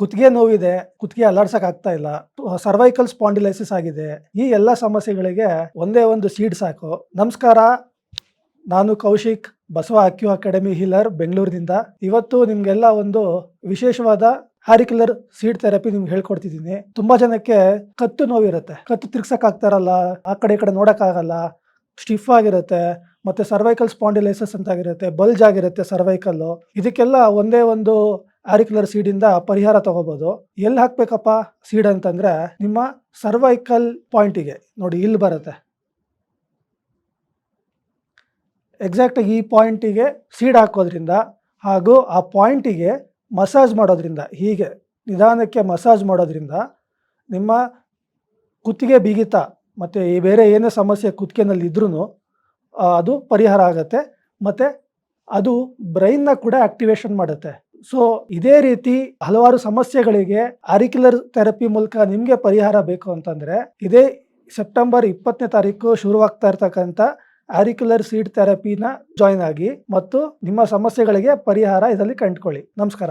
ಕುತ್ತಿಗೆ ನೋವಿದೆ, ಕುತ್ತಿಗೆ ಅಲ್ಲಾಡ್ಸಕ್ ಆಗ್ತಾ ಇಲ್ಲ. ಸರ್ವೈಕಲ್ ಸ್ಪಾಂಡಿಲೈಸಿಸ್ ಆಗಿದೆ. ಈ ಎಲ್ಲ ಸಮಸ್ಯೆಗಳಿಗೆ ಒಂದೇ ಒಂದು ಸೀಡ್ ಸಾಕು. ನಮಸ್ಕಾರ, ನಾನು Kaushik, Basava accu academy healer ಬೆಂಗಳೂರಿನಿಂದ. ಇವತ್ತು ನಿಮ್ಗೆಲ್ಲ ಒಂದು ವಿಶೇಷವಾದ ಹಾರಿಕ್ಯುಲರ್ ಸೀಡ್ ಥೆರಪಿ ನಿಮ್ಗೆ ಹೇಳ್ಕೊಡ್ತಿದ್ದೀನಿ. ತುಂಬಾ ಜನಕ್ಕೆ ಕತ್ತು ನೋವಿರುತ್ತೆ. ಕತ್ತು ತಿರ್ಗ್ಸಕ್ ಆಗ್ತಾರಲ್ಲ, ಆ ಕಡೆ ಈ ಕಡೆ ನೋಡಕ್ ಆಗಲ್ಲ. ಸ್ಟಿಫ್ ಆಗಿರುತ್ತೆ, ಮತ್ತೆ ಸರ್ವೈಕಲ್ ಸ್ಪಾಂಡಿಲೈಸಸ್ ಅಂತ ಆಗಿರುತ್ತೆ ಬಲ್ಜ್ ಆಗಿರುತ್ತೆ ಸರ್ವೈಕಲ್ ಇದಕ್ಕೆಲ್ಲ ಒಂದೇ ಒಂದು ಆರಿಕ್ಯುಲರ್ ಸೀಡಿಂದ ಪರಿಹಾರ ತಗೋಬಹುದು ಎಲ್ಲಿ ಹಾಕ್ಬೇಕಪ್ಪ ಸೀಡ್ ಅಂತಂದ್ರೆ ನಿಮ್ಮ ಸರ್ವೈಕಲ್ ಪಾಯಿಂಟಿಗೆ ನೋಡಿ, ಇಲ್ಲಿ ಬರುತ್ತೆ. ಎಕ್ಸಾಕ್ಟ್ ಈ ಪಾಯಿಂಟಿಗೆ ಸೀಡ್ ಹಾಕೋದ್ರಿಂದ ಹಾಗೂ ಆ ಪಾಯಿಂಟಿಗೆ ಮಸಾಜ್ ಮಾಡೋದ್ರಿಂದ, ಹೀಗೆ ನಿಧಾನಕ್ಕೆ ಮಸಾಜ್ ಮಾಡೋದ್ರಿಂದ ನಿಮ್ಮ ಕುತ್ತಿಗೆ ಬಿಗಿತ ಮತ್ತು ಬೇರೆ ಏನೇ ಸಮಸ್ಯೆ ಕುತ್ತಿಗೆನಲ್ಲಿ ಇದ್ರೂ ಅದು ಪರಿಹಾರ ಆಗುತ್ತೆ. ಮತ್ತು ಅದು ಬ್ರೈನ್ನ ಕೂಡ ಆಕ್ಟಿವೇಶನ್ ಮಾಡುತ್ತೆ. ಸೊ ಇದೇ ರೀತಿ ಹಲವಾರು ಸಮಸ್ಯೆಗಳಿಗೆ ಆರಿಕ್ಯುಲರ್ ಥೆರಪಿ ಮೂಲಕ ನಿಮಗೆ ಪರಿಹಾರ ಬೇಕು ಅಂತಂದರೆ, ಇದೇ ಸೆಪ್ಟೆಂಬರ್ ಇಪ್ಪತ್ತನೇ ತಾರೀಕು ಶುರುವಾಗ್ತಾ ಇರ್ತಕ್ಕಂಥ ಆರಿಕ್ಯುಲರ್ ಸೀಡ್ ಥೆರಪಿನ ಜಾಯ್ನ್ ಆಗಿ ಮತ್ತು ನಿಮ್ಮ ಸಮಸ್ಯೆಗಳಿಗೆ ಪರಿಹಾರ ಇದರಲ್ಲಿ ಕಂಡುಕೊಳ್ಳಿ. ನಮಸ್ಕಾರ.